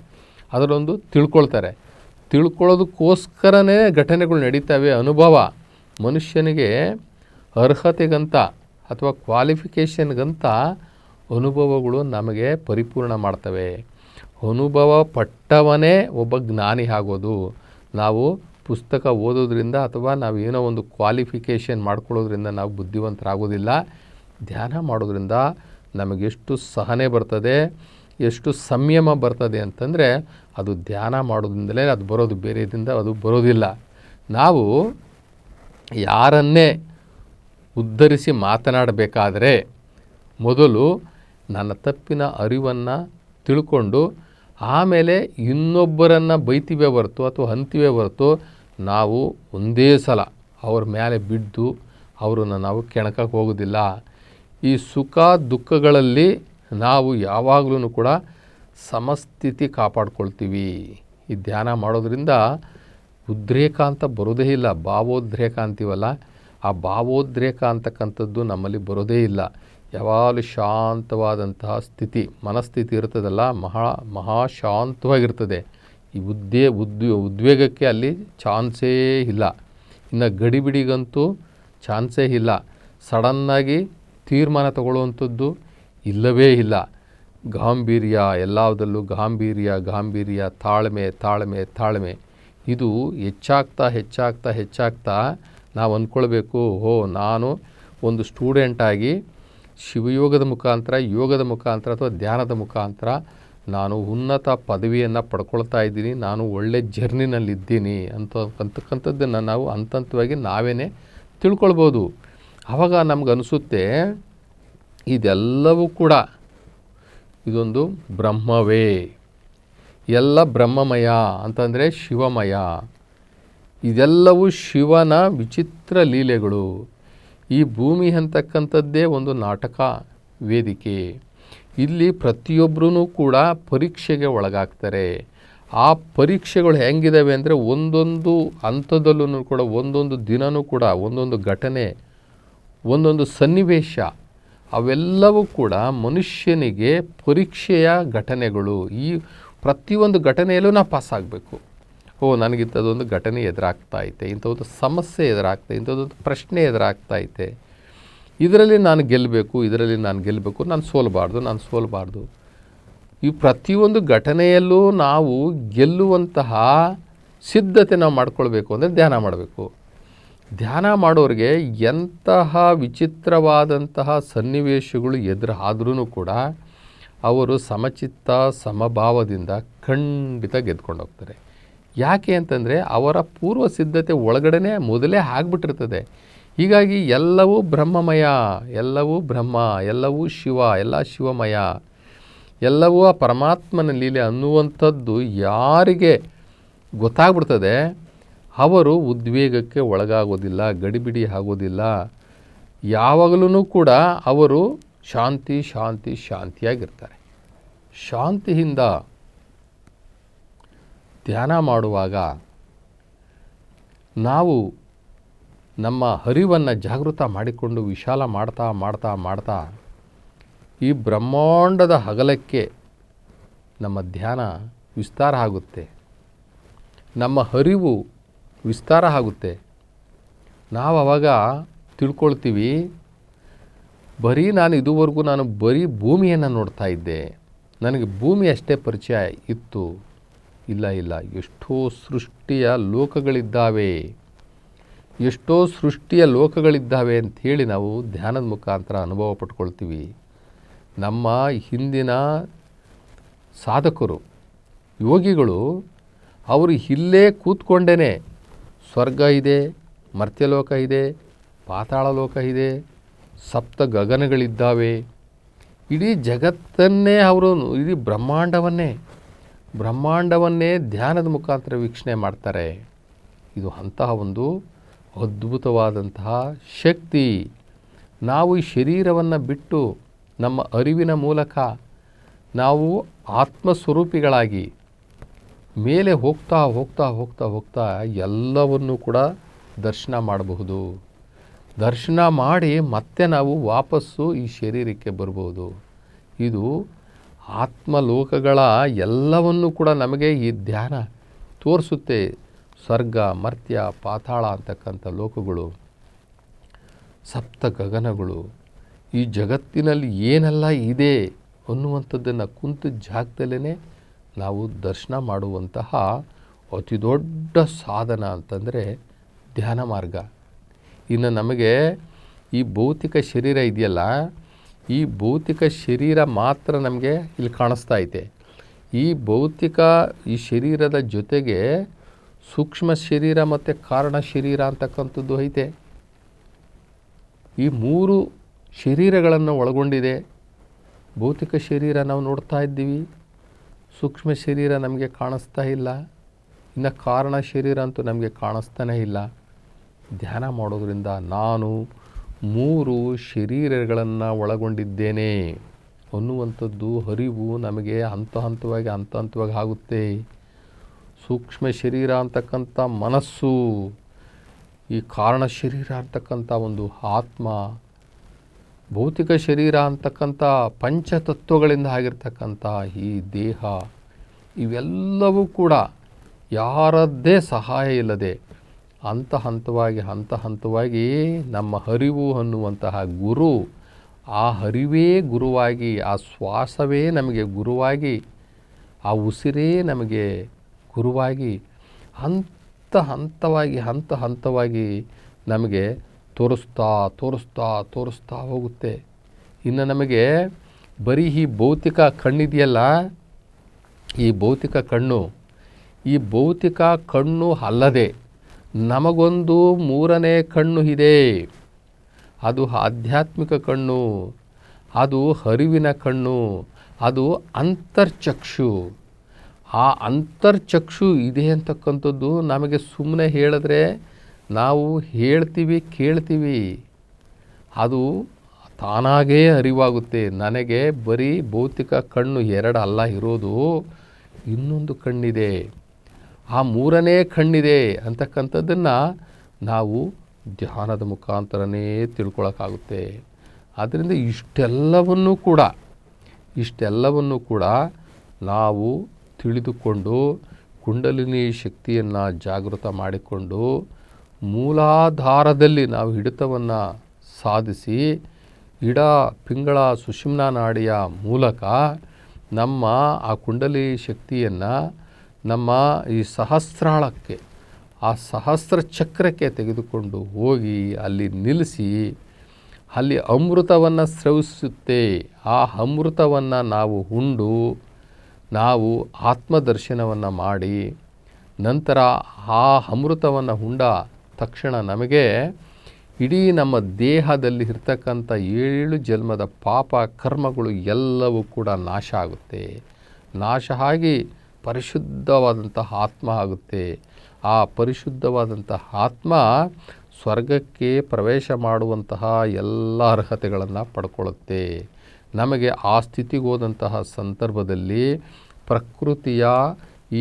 ಅದರಲ್ಲೊಂದು ತಿಳ್ಕೊಳ್ತಾರೆ. ತಿಳ್ಕೊಳ್ಳೋದಕ್ಕೋಸ್ಕರನೇ ಘಟನೆಗಳು ನಡೀತವೆ. ಅನುಭವ ಮನುಷ್ಯನಿಗೆ ಅರ್ಹತೆಗಂತ ಅಥವಾ ಕ್ವಾಲಿಫಿಕೇಷನ್ಗಂತ ಅನುಭವಗಳು ನಮಗೆ ಪರಿಪೂರ್ಣ ಮಾಡ್ತವೆ. ಅನುಭವ ಪಟ್ಟವನೇ ಒಬ್ಬ ಜ್ಞಾನಿ ಆಗೋದು. ನಾವು ಪುಸ್ತಕ ಓದೋದ್ರಿಂದ ಅಥವಾ ನಾವು ಏನೋ ಒಂದು ಕ್ವಾಲಿಫಿಕೇಷನ್ ಮಾಡ್ಕೊಳ್ಳೋದ್ರಿಂದ ನಾವು ಬುದ್ಧಿವಂತರಾಗೋದಿಲ್ಲ. ಧ್ಯಾನ ಮಾಡೋದ್ರಿಂದ ನಮಗೆಷ್ಟು ಸಹನೆ ಬರ್ತದೆ. ಎಷ್ಟು ಸಂಯಮ ಬರ್ತದೆ ಅಂತಂದರೆ ಅದು ಧ್ಯಾನ ಮಾಡೋದ್ರಿಂದಲೇ ಅದು ಬರೋದು. ಬೇರೆದಿಂದ ಅದು ಬರೋದಿಲ್ಲ. ನಾವು ಯಾರನ್ನೇ ಉದ್ಧರಿಸಿ ಮಾತನಾಡಬೇಕಾದರೆ ಮೊದಲು ನನ್ನ ತಪ್ಪಿನ ಅರಿವನ್ನು ತಿಳ್ಕೊಂಡು ಆಮೇಲೆ ಇನ್ನೊಬ್ಬರನ್ನು ಬೈತೀವೇ ಹೊರತು ಅಥವಾ ಹಂತಿವೇ ಹೊರತು ನಾವು ಒಂದೇ ಸಲ ಅವ್ರ ಮೇಲೆ ಬಿದ್ದು ಅವರನ್ನು ನಾವು ಕೆಣಕಕ್ಕೆ ಹೋಗೋದಿಲ್ಲ. ಈ ಸುಖ ದುಃಖಗಳಲ್ಲಿ ನಾವು ಯಾವಾಗಲೂ ಕೂಡ ಸಮಸ್ಥಿತಿ ಕಾಪಾಡ್ಕೊಳ್ತೀವಿ. ಈ ಧ್ಯಾನ ಮಾಡೋದ್ರಿಂದ ಉದ್ರೇಕ ಅಂತ ಬರೋದೇ ಇಲ್ಲ ಭಾವೋದ್ರೇಕ ಅಂತೀವಲ್ಲ ಆ ಭಾವೋದ್ರೇಕ ಅಂತಕ್ಕಂಥದ್ದು ನಮ್ಮಲ್ಲಿ ಬರೋದೇ ಇಲ್ಲ. ಯಾವಾಗಲೂ ಶಾಂತವಾದಂತಹ ಸ್ಥಿತಿ, ಮನಸ್ಥಿತಿ ಇರ್ತದಲ್ಲ, ಮಹಾ, ಮಹಾಶಾಂತವಾಗಿರ್ತದೆ. ಈ ಉದ್ದೇ ಉದ್ ಉದ್ವೇಗಕ್ಕೆ ಅಲ್ಲಿ ಚಾನ್ಸೇ ಇಲ್ಲ. ಇನ್ನು ಗಡಿಬಿಡಿಗಂತೂ ಚಾನ್ಸೇ ಇಲ್ಲ. ಸಡನ್ನಾಗಿ ತೀರ್ಮಾನ ತಗೊಳ್ಳುವಂಥದ್ದು ಇಲ್ಲವೇ ಇಲ್ಲ. ಗಾಂಭೀರ್ಯ ಎಲ್ಲದರಲ್ಲೂ ಗಾಂಭೀರ್ಯ ಗಾಂಭೀರ್ಯ, ತಾಳ್ಮೆ ತಾಳ್ಮೆ ತಾಳ್ಮೆ. ಇದು ಹೆಚ್ಚಾಗ್ತಾ ಹೆಚ್ಚಾಗ್ತಾ ಹೆಚ್ಚಾಗ್ತಾ ನಾವು ಅಂದ್ಕೊಳ್ಬೇಕು, ಓ, ನಾನು ಒಂದು ಸ್ಟೂಡೆಂಟಾಗಿ ಶಿವಯೋಗದ ಮುಖಾಂತರ, ಯೋಗದ ಮುಖಾಂತರ ಅಥವಾ ಧ್ಯಾನದ ಮುಖಾಂತರ ನಾನು ಉನ್ನತ ಪದವಿಯನ್ನು ಪಡ್ಕೊಳ್ತಾ ಇದ್ದೀನಿ, ನಾನು ಒಳ್ಳೆ ಜರ್ನಿನಲ್ಲಿದ್ದೀನಿ ಅಂತ ಅಂತಕ್ಕಂಥದ್ದನ್ನು ನಾವು ಹಂತವಾಗಿ ನಾವೇ ತಿಳ್ಕೊಳ್ಬೋದು. ಆವಾಗ ನಮ್ಗೆ ಅನಿಸುತ್ತೆ ಇದೆಲ್ಲವೂ ಕೂಡ ಇದೊಂದು ಬ್ರಹ್ಮವೇ. ಎಲ್ಲ ಬ್ರಹ್ಮಮಯ ಅಂತಂದರೆ ಶಿವಮಯ. ಇದೆಲ್ಲವೂ ಶಿವನ ವಿಚಿತ್ರ ಲೀಲೆಗಳು. ಈ ಭೂಮಿ ಅಂತಕ್ಕಂಥದ್ದೇ ಒಂದು ನಾಟಕ, ವೇದಿಕೆ. ಇಲ್ಲಿ ಪ್ರತಿಯೊಬ್ಬರೂ ಕೂಡ ಪರೀಕ್ಷೆಗೆ ಒಳಗಾಗ್ತಾರೆ. ಆ ಪರೀಕ್ಷೆಗಳು ಹೆಂಗಿದ್ದಾವೆ ಅಂದರೆ ಒಂದೊಂದು ಹಂತದಲ್ಲೂ ಕೂಡ, ಒಂದೊಂದು ದಿನವೂ ಕೂಡ, ಒಂದೊಂದು ಘಟನೆ, ಒಂದೊಂದು ಸನ್ನಿವೇಶ. ಅವೆಲ್ಲವೂ ಕೂಡ ಮನುಷ್ಯನಿಗೆ ಪರೀಕ್ಷೆಯ ಘಟನೆಗಳು. ಈ ಪ್ರತಿಯೊಂದು ಘಟನೆಯಲ್ಲೂ ನಾವು ಪಾಸ್ ಆಗಬೇಕು ಓ, ನನಗಿಂಥದ್ದೊಂದು ಘಟನೆ ಎದುರಾಗ್ತಾ ಐತೆ ಇಂಥದ್ದು ಸಮಸ್ಯೆ ಎದುರಾಗ್ತಾ, ಇಂಥದ್ದೊಂದು ಪ್ರಶ್ನೆ ಎದುರಾಗ್ತಾ ಐತೆ. ಇದರಲ್ಲಿ ನಾನು ಗೆಲ್ಲಬೇಕು, ಇದರಲ್ಲಿ ನಾನು ಗೆಲ್ಲಬೇಕು, ನಾನು ಸೋಲಬಾರ್ದು ನಾನು ಸೋಲಬಾರ್ದು. ಈ ಪ್ರತಿಯೊಂದು ಘಟನೆಯಲ್ಲೂ ನಾವು ಗೆಲ್ಲುವಂತಹ ಸಿದ್ಧತೆ ನಾವು ಮಾಡ್ಕೊಳ್ಬೇಕು ಅಂದರೆ ಧ್ಯಾನ ಮಾಡಬೇಕು. ಧ್ಯಾನ ಮಾಡೋರಿಗೆ ಎಂತಹ ವಿಚಿತ್ರವಾದಂತಹ ಸನ್ನಿವೇಶಗಳು ಎದುರಾದ್ರೂ ಕೂಡ ಅವರು ಸಮಚಿತ್ತ ಸಮಭಾವದಿಂದ ಖಂಡಿತ ಗೆದ್ಕೊಂಡು ಹೋಗ್ತಾರೆ. ಯಾಕೆ ಅಂತಂದರೆ ಅವರ ಪೂರ್ವ ಸಿದ್ಧತೆ ಒಳಗಡೆ ಮೊದಲೇ ಆಗ್ಬಿಟ್ಟಿರ್ತದೆ. ಹೀಗಾಗಿ ಎಲ್ಲವೂ ಬ್ರಹ್ಮಮಯ, ಎಲ್ಲವೂ ಬ್ರಹ್ಮ, ಎಲ್ಲವೂ ಶಿವ, ಎಲ್ಲ ಶಿವಮಯ, ಎಲ್ಲವೂ ಆ ಪರಮಾತ್ಮನ ಲೀಲೆ ಅನ್ನುವಂಥದ್ದು ಯಾರಿಗೆ ಗೊತ್ತಾಗ್ಬಿಡ್ತದೆ ಅವರು ಉದ್ವೇಗಕ್ಕೆ ಒಳಗಾಗೋದಿಲ್ಲ, ಗಡಿಬಿಡಿ ಆಗೋದಿಲ್ಲ. ಯಾವಾಗಲೂ ಕೂಡ ಅವರು ಶಾಂತಿ ಶಾಂತಿ, ಶಾಂತಿಯಾಗಿರ್ತಾರೆ. ಶಾಂತಿಯಿಂದ ಧ್ಯಾನ ಮಾಡುವಾಗ ನಾವು ನಮ್ಮ ಹರಿವನ್ನು ಜಾಗೃತ ಮಾಡಿಕೊಂಡು ವಿಶಾಲ ಮಾಡ್ತಾ ಮಾಡ್ತಾ ಮಾಡ್ತಾ ಈ ಬ್ರಹ್ಮಾಂಡದ ಹಗಲಕ್ಕೆ ನಮ್ಮ ಧ್ಯಾನ ವಿಸ್ತಾರ ಆಗುತ್ತೆ. ನಮ್ಮ ಹರಿವು ವಿಸ್ತಾರ ಆಗುತ್ತೆ. ನಾವು ಅವಾಗ ತಿಳ್ಕೊಳ್ತೀವಿ, ಬರೀ ನಾನು ಇದುವರೆಗೂ ನಾನು ಬರೀ ಭೂಮಿಯನ್ನು ನೋಡ್ತಾ ಇದ್ದೆ. ನನಗೆ ಭೂಮಿ ಅಷ್ಟೇ ಪರಿಚಯ ಇತ್ತು. ಇಲ್ಲ ಇಲ್ಲ, ಎಷ್ಟೋ ಸೃಷ್ಟಿಯ ಲೋಕಗಳಿದ್ದಾವೆ. ಎಷ್ಟೋ ಸೃಷ್ಟಿಯ ಲೋಕಗಳಿದ್ದಾವೆ ಅಂಥೇಳಿ ನಾವು ಧ್ಯಾನದ ಮುಖಾಂತರ ಅನುಭವ ಪಟ್ಕೊಳ್ತೀವಿ. ನಮ್ಮ ಹಿಂದಿನ ಸಾಧಕರು, ಯೋಗಿಗಳು, ಅವರು ಇಲ್ಲೇ ಕೂತ್ಕೊಂಡೇ ಸ್ವರ್ಗ ಇದೆ, ಮರ್ತ್ಯಲೋಕ ಇದೆ ಪಾತಾಳ ಲೋಕ ಇದೆ, ಸಪ್ತ ಗಗನಗಳಿದ್ದಾವೆ. ಇಡೀ ಜಗತ್ತನ್ನೇ ಅವರು ಇಡೀ ಬ್ರಹ್ಮಾಂಡವನ್ನೇ ಬ್ರಹ್ಮಾಂಡವನ್ನೇ ಧ್ಯಾನದ ಮುಖಾಂತರ ವೀಕ್ಷಣೆ ಮಾಡ್ತಾರೆ. ಇದು ಅಂತಹ ಒಂದು ಅದ್ಭುತವಾದಂತಹ ಶಕ್ತಿ. ನಾವು ಈ ಶರೀರವನ್ನು ಬಿಟ್ಟು ನಮ್ಮ ಅರಿವಿನ ಮೂಲಕ ನಾವು ಆತ್ಮಸ್ವರೂಪಿಗಳಾಗಿ ಮೇಲೆ ಹೋಗ್ತಾ ಹೋಗ್ತಾ ಹೋಗ್ತಾ ಹೋಗ್ತಾ ಎಲ್ಲವನ್ನೂ ಕೂಡ ದರ್ಶನ ಮಾಡಬಹುದು. ದರ್ಶನ ಮಾಡಿ ಮತ್ತೆ ನಾವು ವಾಪಸ್ಸು ಈ ಶರೀರಕ್ಕೆ ಬರ್ಬೋದು. ಇದು ಆತ್ಮಲೋಕಗಳ ಎಲ್ಲವನ್ನು ಕೂಡ ನಮಗೆ ಈ ಧ್ಯಾನ ತೋರಿಸುತ್ತೆ. ಸ್ವರ್ಗ ಮರ್ತ್ಯ, ಪಾತಾಳ ಅಂತಕ್ಕಂಥ ಲೋಕಗಳು ಸಪ್ತ ಗಗನಗಳು ಈ ಜಗತ್ತಿನಲ್ಲಿ ಏನೆಲ್ಲ ಇದೆ ಅನ್ನುವಂಥದ್ದನ್ನು ಕುಂತ ಜಾಗದಲ್ಲೇ ನಾವು ದರ್ಶನ ಮಾಡುವಂತಹ ಅತಿ ದೊಡ್ಡ ಸಾಧನ ಅಂತಂದರೆ ಧ್ಯಾನ ಮಾರ್ಗ. ಇನ್ನು ನಮಗೆ ಈ ಭೌತಿಕ ಶರೀರ ಇದೆಯಲ್ಲ, ಈ ಭೌತಿಕ ಶರೀರ ಮಾತ್ರ ನಮಗೆ ಇಲ್ಲಿ ಕಾಣಿಸ್ತಾ ಐತೆ. ಈ ಭೌತಿಕ, ಈ ಶರೀರದ ಜೊತೆಗೆ ಸೂಕ್ಷ್ಮ ಶರೀರ ಮತ್ತು ಕಾರಣ ಶರೀರ ಅಂತಕ್ಕಂಥದ್ದು ಐತೆ. ಈ ಮೂರು ಶರೀರಗಳನ್ನು ಒಳಗೊಂಡಿದೆ. ಭೌತಿಕ ಶರೀರ ನಾವು ನೋಡ್ತಾ ಇದ್ದೀವಿ. ಸೂಕ್ಷ್ಮ ಶರೀರ ನಮಗೆ ಕಾಣಿಸ್ತಾ ಇಲ್ಲ. ಇನ್ನು ಕಾರಣ ಶರೀರ ಅಂತೂ ನಮಗೆ ಕಾಣಿಸ್ತಾನೇ ಇಲ್ಲ. ಧ್ಯಾನ ಮಾಡೋದರಿಂದ ನಾನು ಮೂರು ಶರೀರಗಳನ್ನು ಒಳಗೊಂಡಿದ್ದೇನೆ. ಅನ್ನುವಂಥದ್ದು ಅರಿವು ನಮಗೆ ಹಂತ ಹಂತವಾಗಿ ಹಂತ ಹಂತವಾಗಿ ಆಗುತ್ತೆ. ಸೂಕ್ಷ್ಮ ಶರೀರ ಅಂತಕ್ಕಂಥ ಮನಸ್ಸು ಈ ಕಾರಣ ಶರೀರ ಅಂತಕ್ಕಂಥ ಒಂದು ಆತ್ಮ ಭೌತಿಕ ಶರೀರ ಅಂತಕ್ಕಂಥ ಪಂಚತತ್ವಗಳಿಂದ ಆಗಿರ್ತಕ್ಕಂಥ ಈ ದೇಹ, ಇವೆಲ್ಲವೂ ಕೂಡ ಯಾರದ್ದೇ ಸಹಾಯ ಇಲ್ಲದೆ ಹಂತ ಹಂತವಾಗಿ ಹಂತ ಹಂತವಾಗಿ ನಮ್ಮ ಹರಿವು ಅನ್ನುವಂತಹ ಗುರು, ಆ ಹರಿವೇ ಗುರುವಾಗಿ, ಆ ಶ್ವಾಸವೇ ನಮಗೆ ಗುರುವಾಗಿ, ಆ ಉಸಿರೇ ನಮಗೆ ಗುರುವಾಗಿ, ಹಂತ ಹಂತವಾಗಿ ಹಂತ ಹಂತವಾಗಿ ನಮಗೆ ತೋರಿಸ್ತಾ ತೋರಿಸ್ತಾ ತೋರಿಸ್ತಾ ಹೋಗುತ್ತೆ. ಇನ್ನು ನಮಗೆ ಬರೀ ಈ ಭೌತಿಕ ಕಣ್ಣಿದೆಯಲ್ಲ, ಈ ಭೌತಿಕ ಕಣ್ಣು, ಈ ಭೌತಿಕ ಕಣ್ಣು ಅಲ್ಲದೆ ನಮಗೊಂದು ಮೂರನೇ ಕಣ್ಣು ಇದೆ. ಅದು ಆಧ್ಯಾತ್ಮಿಕ ಕಣ್ಣು, ಅದು ಹರಿವಿನ ಕಣ್ಣು, ಅದು ಅಂತರ್ಚಕ್ಷು. ಆ ಅಂತರ್ಚಕ್ಷು ಇದೆ ಅಂತಕ್ಕಂಥದ್ದು ನಮಗೆ ಸುಮ್ಮನೆ ಹೇಳಿದ್ರೆ ನಾವು ಹೇಳ್ತೀವಿ, ಕೇಳ್ತೀವಿ, ಅದು ತಾನಾಗೇ ಅರಿವಾಗುತ್ತೆ. ನನಗೆ ಬರೀ ಭೌತಿಕ ಕಣ್ಣು ಎರಡು ಅಲ್ಲ, ಇರೋದು ಇನ್ನೊಂದು ಕಣ್ಣಿದೆ. ಆ ಮೂರನೇ ಕಣ್ಣಿದೆ ಅಂತಕ್ಕಂಥದ್ದನ್ನು ನಾವು ಧ್ಯಾನದ ಮುಖಾಂತರನೇ ತಿಳ್ಕೊಳಕ್ಕಾಗುತ್ತೆ. ಆದ್ದರಿಂದ ಇಷ್ಟೆಲ್ಲವನ್ನೂ ಕೂಡ ಇಷ್ಟೆಲ್ಲವನ್ನೂ ಕೂಡ ನಾವು ತಿಳಿದುಕೊಂಡು, ಕುಂಡಲಿನಿ ಶಕ್ತಿಯನ್ನು ಜಾಗೃತ ಮಾಡಿಕೊಂಡು ಮೂಲಾಧಾರದಲ್ಲಿ ನಾವು ಹಿಡಿತವನ್ನು ಸಾಧಿಸಿ ಇಡ ಪಿಂಗಳ, ಸುಷುಮ್ನ ನಾಡಿಯ ಮೂಲಕ ನಮ್ಮ ಆ ಕುಂಡಲಿ ಶಕ್ತಿಯನ್ನು ನಮ್ಮ ಈ ಸಹಸ್ರಾಳಕ್ಕೆ, ಆ ಸಹಸ್ರ ಚಕ್ರಕ್ಕೆ ತೆಗೆದುಕೊಂಡು ಹೋಗಿ ಅಲ್ಲಿ ನಿಲ್ಲಿಸಿ, ಅಲ್ಲಿ ಅಮೃತವನ್ನು ಸ್ರವಿಸುತ್ತೆ. ಆ ಅಮೃತವನ್ನು ನಾವು ಉಂಡು, ನಾವು ಆತ್ಮದರ್ಶನವನ್ನು ಮಾಡಿ, ನಂತರ ಆ ಅಮೃತವನ್ನು ಉಂಡ ತಕ್ಷಣ ನಮಗೆ ಇಡೀ ನಮ್ಮ ದೇಹದಲ್ಲಿ ಇರ್ತಕ್ಕಂಥ ಏಳು ಜನ್ಮದ ಪಾಪ ಕರ್ಮಗಳು ಎಲ್ಲವೂ ಕೂಡ ನಾಶ ಆಗುತ್ತೆ. ನಾಶ ಆಗಿ ಪರಿಶುದ್ಧವಾದಂತಹ ಆತ್ಮ ಆಗುತ್ತೆ. ಆ ಪರಿಶುದ್ಧವಾದಂತಹ ಆತ್ಮ ಸ್ವರ್ಗಕ್ಕೆ ಪ್ರವೇಶ ಮಾಡುವಂತಹ ಎಲ್ಲ ಅರ್ಹತೆಗಳನ್ನು ಪಡ್ಕೊಳ್ಳುತ್ತೆ. ನಮಗೆ ಆ ಸ್ಥಿತಿಗೋದಂತಹ ಸಂದರ್ಭದಲ್ಲಿ ಪ್ರಕೃತಿಯ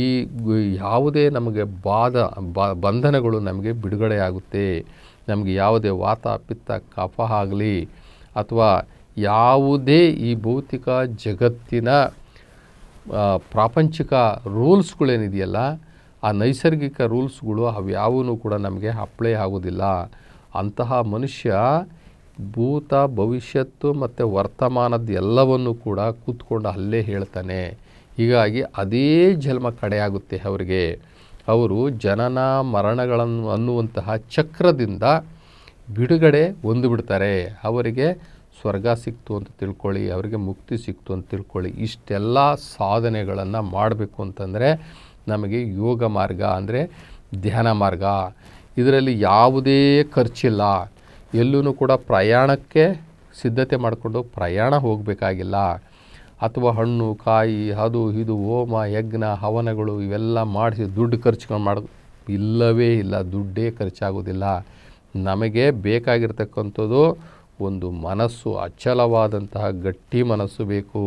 ಈ ಯಾವುದೇ ನಮಗೆ ಬಾಧ ಬಂಧನಗಳು ನಮಗೆ ಬಿಡುಗಡೆಯಾಗುತ್ತೆ. ನಮಗೆ ಯಾವುದೇ ವಾತ, ಪಿತ್ತ, ಕಫ ಆಗಲಿ ಅಥವಾ ಯಾವುದೇ ಈ ಭೌತಿಕ ಜಗತ್ತಿನ ಪ್ರಾಪಂಚಿಕ ರೂಲ್ಸ್ಗಳೇನಿದೆಯಲ್ಲ, ಆ ನೈಸರ್ಗಿಕ ರೂಲ್ಸ್ಗಳು ಅವ್ಯಾವೂ ಕೂಡ ನಮಗೆ ಅಪ್ಲೈ ಆಗೋದಿಲ್ಲ. ಅಂತಹ ಮನುಷ್ಯ ಭೂತ, ಭವಿಷ್ಯತ್ತು ಮತ್ತು ವರ್ತಮಾನದ ಎಲ್ಲವನ್ನು ಕೂಡ ಕೂತ್ಕೊಂಡು ಅಲ್ಲೇ ಹೇಳ್ತಾನೆ. ಹೀಗಾಗಿ ಅದೇ ಜನ್ಮ ಕಡೆಯಾಗುತ್ತೆ ಅವರಿಗೆ. ಅವರು ಜನನ ಮರಣಗಳನ್ನು ಅನ್ನುವಂತಹ ಚಕ್ರದಿಂದ ಬಿಡುಗಡೆ ಹೊಂದಿಬಿಡ್ತಾರೆ ಅವರಿಗೆ ಸ್ವರ್ಗ ಸಿಕ್ತು ಅಂತ ತಿಳ್ಕೊಳ್ಳಿ, ಅವರಿಗೆ ಮುಕ್ತಿ ಸಿಕ್ತು ಅಂತ ತಿಳ್ಕೊಳ್ಳಿ. ಇಷ್ಟೆಲ್ಲ ಸಾಧನೆಗಳನ್ನು ಮಾಡಬೇಕು ಅಂತಂದರೆ ನಮಗೆ ಯೋಗ ಮಾರ್ಗ ಅಂದರೆ ಧ್ಯಾನ ಮಾರ್ಗ. ಇದರಲ್ಲಿ ಯಾವುದೇ ಖರ್ಚಿಲ್ಲ. ಎಲ್ಲೂ ಕೂಡ ಪ್ರಯಾಣಕ್ಕೆ ಸಿದ್ಧತೆ ಮಾಡಿಕೊಂಡು ಪ್ರಯಾಣ ಹೋಗಬೇಕಾಗಿಲ್ಲ. ಅಥವಾ ಹಣ್ಣು, ಕಾಯಿ, ಅದು, ಇದು, ಹೋಮ, ಯಜ್ಞ, ಹವನಗಳು ಇವೆಲ್ಲ ಮಾಡಿಸಿ ದುಡ್ಡು ಖರ್ಚ್ಕೊಂಡು ಮಾಡೋದು ಇಲ್ಲವೇ ಇಲ್ಲ, ದುಡ್ಡೇ ಖರ್ಚಾಗೋದಿಲ್ಲ. ನಮಗೆ ಬೇಕಾಗಿರ್ತಕ್ಕಂಥದ್ದು ಒಂದು ಮನಸ್ಸು, ಅಚಲವಾದಂತಹ ಗಟ್ಟಿ ಮನಸ್ಸು ಬೇಕು.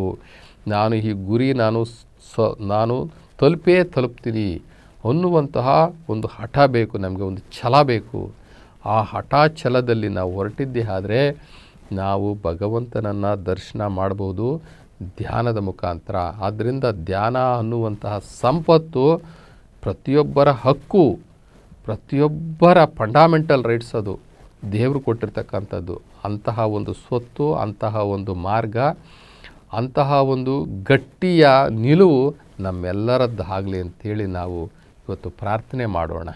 ನಾನು ಈ ಗುರಿ ನಾನು ಸ ನಾನು ತಲುಪೇ ತಲುಪ್ತೀನಿ ಅನ್ನುವಂತಹ ಒಂದು ಹಠ ಬೇಕು, ನಮಗೆ ಒಂದು ಛಲ ಬೇಕು. ಆ ಹಠ ಛಲದಲ್ಲಿ ನಾವು ಹೊರಟಿದ್ದೇ ಆದರೆ ನಾವು ಭಗವಂತನನ್ನು ದರ್ಶನ ಮಾಡ್ಬೋದು. ಧ್ಯಾನದ ಮುಖಾಂತರ. ಆದ್ದರಿಂದ ಧ್ಯಾನ ಅನ್ನುವಂತಹ ಸಂಪತ್ತು ಪ್ರತಿಯೊಬ್ಬರ ಹಕ್ಕು, ಪ್ರತಿಯೊಬ್ಬರ ಫಂಡಾಮೆಂಟಲ್ ರೈಟ್ಸ್ ಅದು. ದೇವರು ಕೊಟ್ಟಿರ್ತಕ್ಕಂಥದ್ದು. ಅಂತಹ ಒಂದು ಸ್ವತ್ತು, ಅಂತಹ ಒಂದು ಮಾರ್ಗ, ಅಂತಹ ಒಂದು ಗಟ್ಟಿಯ ನಿಲುವು ನಮ್ಮೆಲ್ಲರದ್ದಾಗಲಿ ಅಂತೇಳಿ ನಾವು ಇವತ್ತು ಪ್ರಾರ್ಥನೆ ಮಾಡೋಣ.